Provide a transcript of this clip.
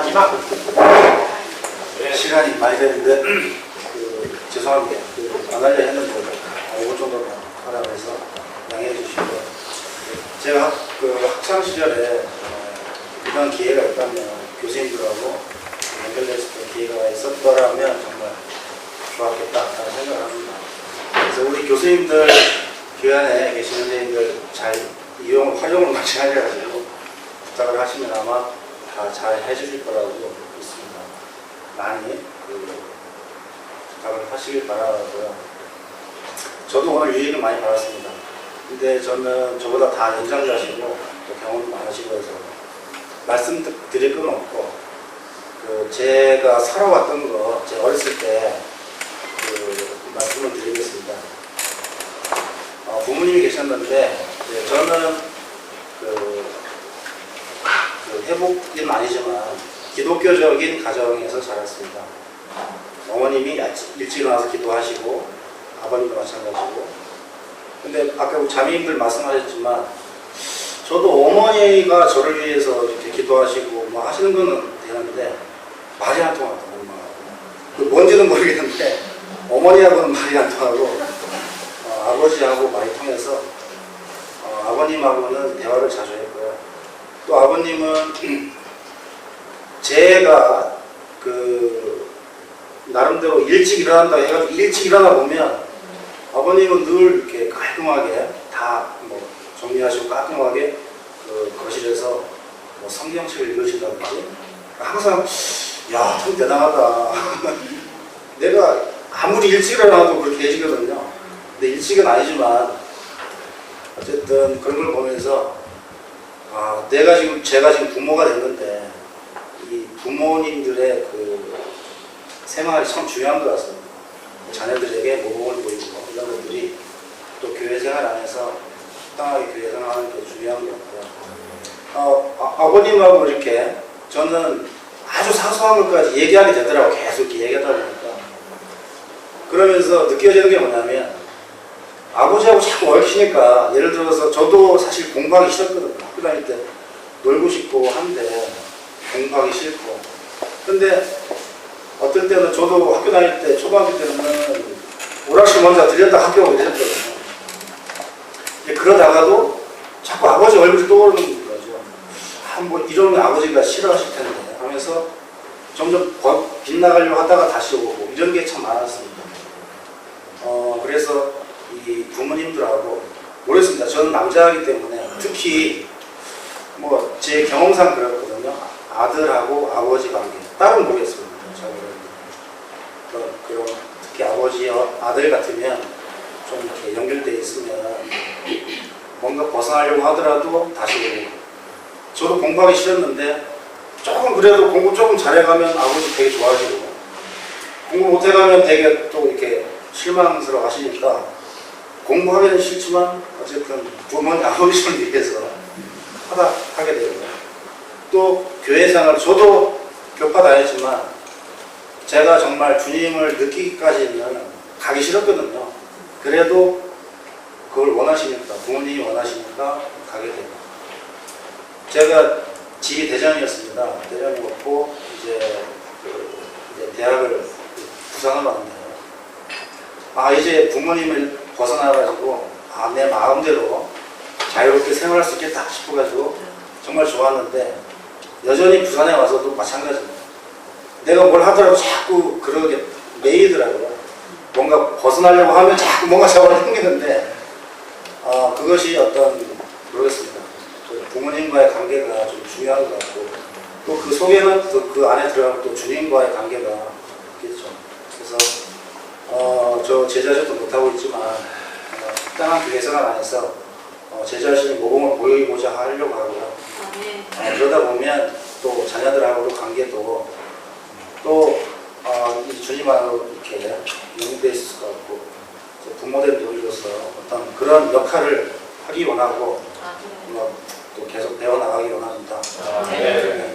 마지막 시간이 많이 됐는데 그, 죄송합니다. 그, 안 하려 했는데 알고 정도 하라고 해서 양해해 주시고 제가 학, 그 학창 시절에 어, 이런 기회가 있다면 교수님들하고 때 기회가 있었더라면 정말 좋았겠다라는 생각을 합니다. 그래서 우리 교수님들 교회 안에 계시는 선생님들 잘 이용 활용을 많이 하셔가지고 부탁을 하시면 아마 다 잘 해주실 거라고 믿습니다. 많이 그 부탁을 하시길 바라고요. 저도 오늘 유익을 많이 받았습니다. 근데 저는 저보다 다 연장자시고 또 경험도 많으시고 해서 말씀 드릴 건 없고 그 제가 살아왔던 거, 제 어렸을 때 그 말씀을 드리겠습니다. 어, 부모님이 계셨는데 이제 저는 그, 그 회복은 아니지만 기독교적인 가정에서 자랐습니다. 어머님이 일찍 일어나서 기도하시고 아버님도 마찬가지고 근데 아까 자매님들 말씀하셨지만 저도 어머니가 저를 위해서 이렇게 기도하시고 뭐 하시는 거는 되는데 말이 안 통하더라고요. 엄마하고. 그 뭔지는 모르겠는데 어머니하고는 말이 안 통하고 어, 아버지하고 말이 통해서 어, 아버님하고는 대화를 자주 했고요. 또 아버님은 제가 그 나름대로 일찍 일어난다 해가지고 일찍 일어나 보면 아버님은 늘 이렇게 깔끔하게 다 뭐 정리하시고 깔끔하게 그 거실에서 뭐 성경책을 읽으신다든지. 항상 야참 대단하다. 내가 아무리 일찍 일어나도 그렇게 해지거든요. 근데 일찍은 아니지만 어쨌든 그런 걸 보면서 아 내가 지금 제가 지금 부모가 됐는데 이 부모님들의 그 생활이 참 중요한 것 같습니다. 자녀들에게 모범을 보이고 이런 것들이 또 교회 생활 안에서 적당하게 교회 생활하는 게 중요한 것 같고요. 어, 아, 아버님하고 이렇게 저는 아주 사소한 것까지 얘기하게 되더라고 계속 얘기하다 보니까 그러면서 느껴지는 게 뭐냐면 아버지하고 자꾸 얽히니까 예를 들어서 저도 사실 공부하기 싫었거든요. 학교 다닐 때 놀고 싶고 한데 공부하기 싫고 근데 어떨 때는 저도 학교 다닐 때 초등학교 때는 오락실 먼저 들렸다 학교 오고 이랬거든요. 그러다가도 자꾸 아버지 얼굴이 떠오르는 거죠. 한번 이러면 아버지가 싫어하실 텐데 하면서 점점 버- 빗나가려고 하다가 다시 오고 이런 게 참 많았습니다. 어 그래서 이 부모님들하고 모르겠습니다. 저는 남자이기 때문에 특히 뭐 제 경험상 그렇거든요. 아들하고 아버지 관계 딸은 모르겠습니다. 잘 모르겠는데 그런, 특히 아버지와 아들 같으면 좀 이렇게 연결돼 있으면 뭔가 벗어나려고 하더라도 다시 저도 공부하기 싫었는데 조금 그래도 공부 조금 잘해가면 아버지 되게 좋아지고 공부 못해가면 되게 또 이렇게 실망스러워 하시니까 공부하기는 싫지만 어쨌든 부모님 아버지를 위해서 하다 하게 되고요. 또 교회 생활 저도 교파 다녔지만 제가 정말 주님을 느끼기까지는 가기 싫었거든요. 그래도 그걸 원하시니까 부모님이 원하시니까 가게 되고 제가 집이 대전이었습니다. 대전이었고 이제, 그 이제 대학을 부산으로 왔는데요. 아 이제 부모님을 벗어나가지고 아 내 마음대로 자유롭게 생활할 수 있겠다 싶어가지고 정말 좋았는데 여전히 부산에 와서도 마찬가지입니다. 내가 뭘 하더라도 자꾸 그러게 매이더라고요. 뭔가 벗어나려고 하면 자꾸 뭔가 잡아당기는데 어, 그것이 어떤 모르겠습니다. 그 부모님과의 관계가 좀 중요한 것 같고 또 그 속에는 또 그 안에 들어가면 또 주님과의 관계가 있겠죠. 그래서 어, 저 제자식도 못하고 있지만 어, 적당한 교회 생활 안에서 어, 제 자신이 모범을 보이고자 하려고 하고요. 어, 그러다 보면 또 자녀들하고도 관계도 또 어, 이 주님하고 이렇게 연결돼 있을 것 같고 또 부모된 우리로서 어떤 그런 역할을 하기 원하고 뭐, 또 계속 배워나가기 원합니다. 네. 네.